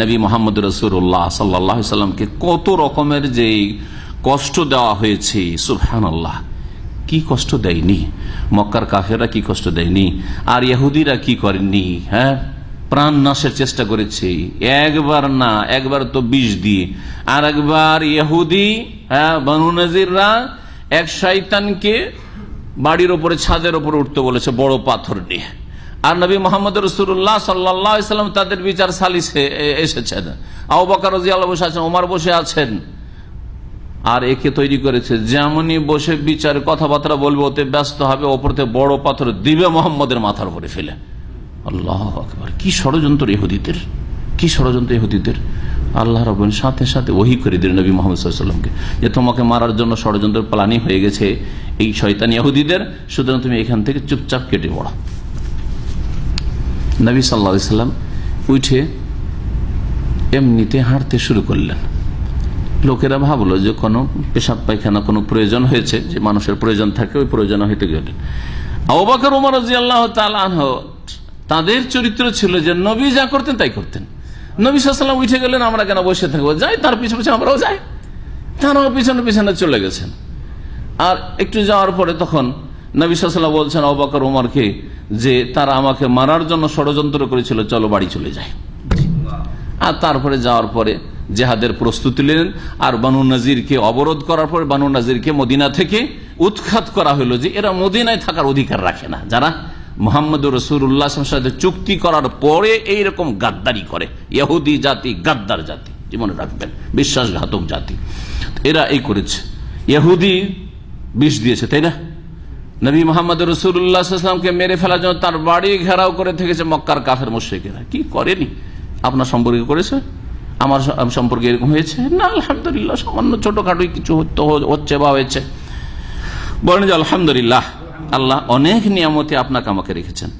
নবী মোহাম্মদ রসুল্লাহ সাল্লাহ সাল্লামকে কত রকমের যে কষ্ট দেওয়া হয়েছে সুফহান আল্লাহ কি কষ্ট দেয়নি? মক্কার কাফেরা কি কষ্ট দেয়নি? আর ইহুদিরা কি করেননি? হ্যাঁ? প্রাণ নাশের চেষ্টা করেছে। একবার না, একবার তো বিষ দিয়ে। আর একবার ইহুদি হ্যাঁ বানু নাজিররা এক শৈতানকে বাড়ির ওপরে ছাদের ওপরে উঠতে বলেছে, বড় পাথর নিয়ে। আর নবী মোহাম্মদ রসুল্লাহ সাল্লাম তাদের বিচার সালিসে এসেছেন। আউ বাকার বসে আছেন ওমার বসে আছেন। আর একে তৈরি করেছে। যেমনই বসে বিচার কথাবার্তা বলবে, ওতে ব্যস্ত হবে, ওপরতে বড় পাথর দিবে মোহাম্মদের মাথার উপরে ফেলে। আল্লাহ কি ষড়যন্ত্র ইহুদিদের। কি ষড়যন্ত্র ইহুদিদের। আল্লাহ রবেন সাথে সাথে ওহি করে দিলেন নবী মোহাম্মদ যে তোমাকে মারার জন্য ষড়যন্ত্র প্লানি হয়ে গেছে এই শয়তান ইহুদিদের, সুতরাং তুমি এখান থেকে চুপচাপ কেটে পড়ো। নবী সাল্লা সাল্লাম উঠে এমনিতে হাঁটতে শুরু করলেন। লোকেরা ভাবলো যে কোনো পেশাব পায়খানা কোনো প্রয়োজন হয়েছে, যে মানুষের প্রয়োজন থাকে ওই প্রয়োজন হেঁটে গেলেন। আবাকর উমর রাজি আল্লাহ তাদের চরিত্র ছিল যে নবী যা করতেন তাই করতেন। নবী সাল্লাম উঠে গেলেন, আমরা কেন বসে থাকব? যাই, তার পিছনে পিছনে আমরাও যাই। তারাও পিছনে পিছনে চলে গেছেন। আর একটু যাওয়ার পরে তখন নবী সাল্লাম বলছেন অবাকর উমরকে যে তারা আমাকে মারার জন্য ষড়যন্ত্র করেছিল, চলো বাড়ি চলে যায় আর তারপরে যাওয়ার পরে জেহাদের প্রস্তুতি নিলেন, আর বানু নাজিরকে অবরোধ করার পরে বানু নাজিরকে মদিনা থেকে উৎখাত করা হলো যে এরা মদিনায় থাকার অধিকার রাখে না। যারা মোহাম্মদ রসুল্লাহ সাথে চুক্তি করার পরে এইরকম গাদ্দারি করে, ইহুদি জাতি, গাদ্দার জাতি জীবনে রাখবেন, বিশ্বাসঘাতক জাতি। এরা এই করেছে। ইহুদি বিষ দিয়েছে, তাই না? নবী মোহাম্মদ রসুল্লাহামকে মেরে ফেলার জন্য তার বাড়ি ঘেরাও করে থেকেছে মক্কার কাফের মুশ্রিকেরা। কি করেনি? আপনার সম্পর্কে করেছে? আমার সম্পর্কে এরকম হয়েছে? না, আলহামদুলিল্লাহ, সামান্য ছোটখাটো কিছু হচ্ছে বা হয়েছে। বলেন যে, আলহামদুলিল্লাহ, আল্লাহ অনেক নিয়ামতে আপনাকে আমাকে রেখেছেন।